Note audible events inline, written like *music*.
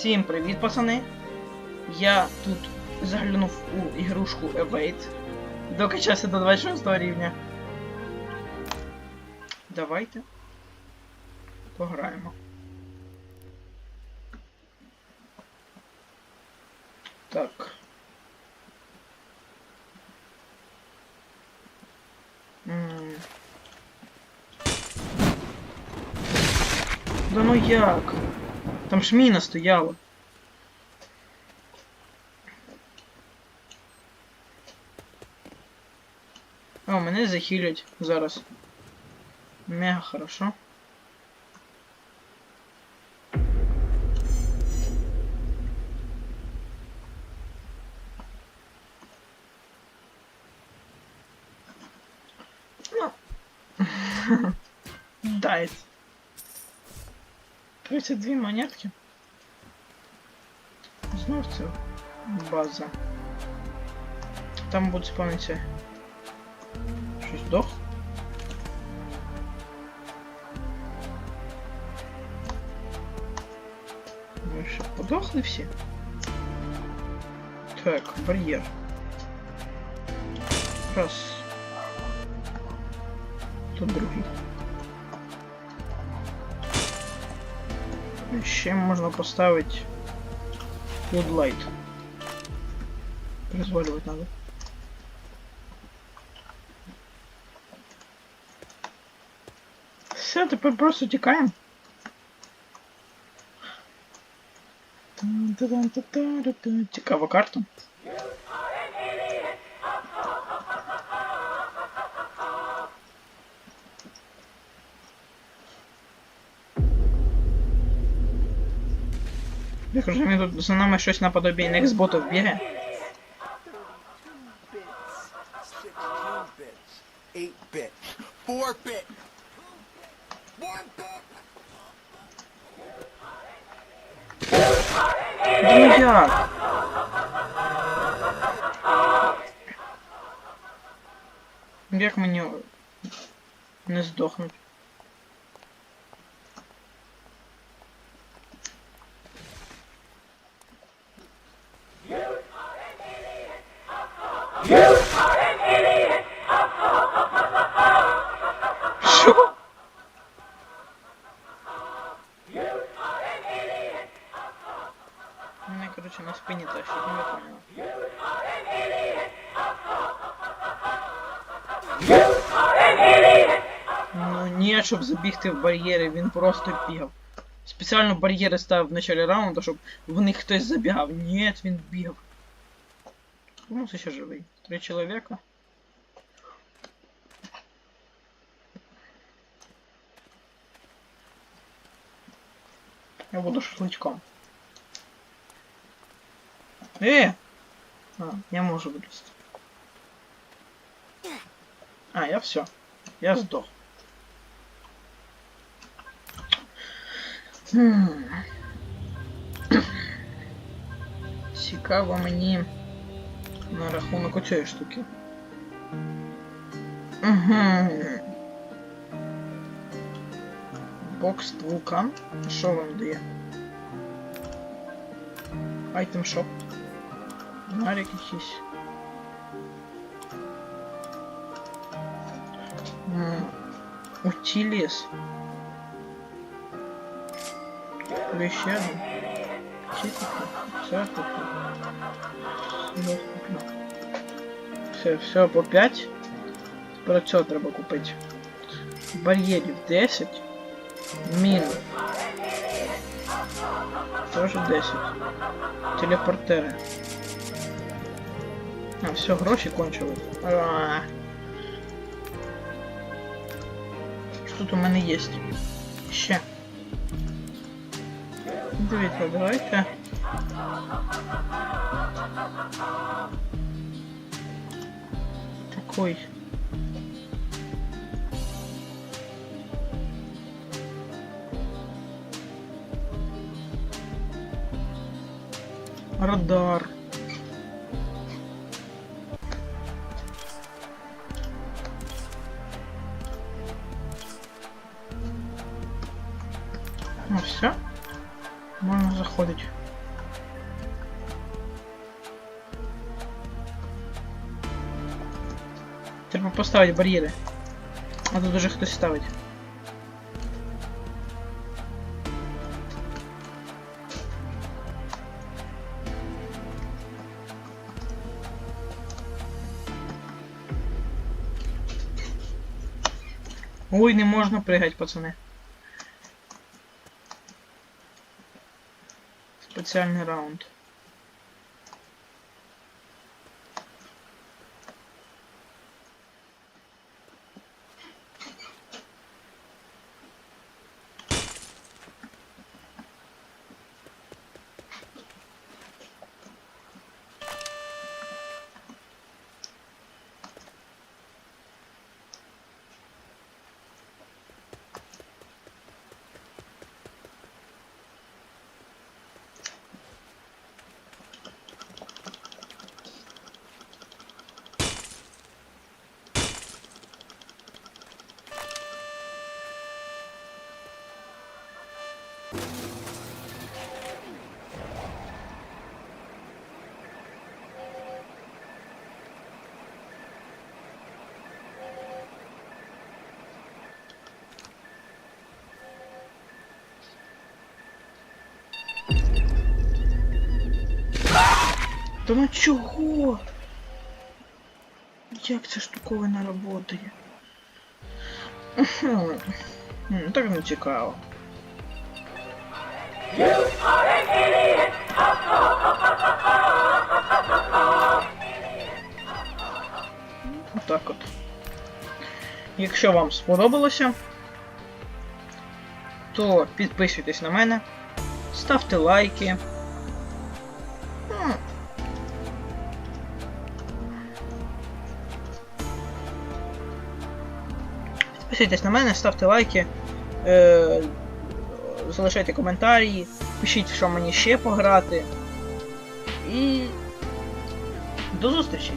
Всім привіт, пацани! Я тут заглянув у ігрушку Evade. Докачався до 26 рівня. Давайте пограємо. Так. Да ну як? Там ж міна стояла. О, мене захилять зараз. Мега хорошо. Ну. *laughs* Дайте. 32 монетки. Знов це база. Там будуть спавнитися. Щось здох. Ми що, подохли всі? Так, бар'єр. Раз. Тут другий. Ще можна поставити Floodlight. Призваливать надо. Все, тепер просто тікаємо. Тан-та-дан-та-та-ра-та. Цікава карта. Я кажу, він тут за нами щось наподобі Nextботів бігає. bits, 16 bits, 8 bits, 4 bits, 1 bit. Да ну як? Як мені не здохнуть? короче, на спині тащить, не поняла. Ну ні, щоб забігти в бар'єри, він просто бігав. Спеціально бар'єри ставив в началі раунду, щоб в них хтось забігав. Ні, він бігав. Ну, це ще живий. Три чоловіка. Я буду шашлычком. Э! А, я можу вылезть. А, я все. Я сдох. Хм. Цікаво мені на рахунок оцієї штуки. Угу. Бокс вулкан. Що вам дає? Айтем шоп. Нарик якийсь. М, Утиліс. Ще один. Чітко. Все куплю. Все куплю. Все, все по 5. Тепер цього треба купити. Бар'єрів 10. Мін. Тоже 10. Телепортери. А, все, гроші кончили. А. Що тут у мене є? Ще. Дивіться, давайте. Такой. Радар. все. Можно заходить. Треба поставить барьеры. А тут уже кто ставить. Ой, не можно прыгать, пацаны. turn around. Та ну чого? Як ця штуковина? Хм, хм, Так не цікаво. Отак от. Якщо вам сподобалося, то підписуйтесь на мене, ставте лайки. Підписуйтесь на мене, ставте лайки, е, залишайте коментарі, пишіть, що мені ще пограти. І до зустрічі!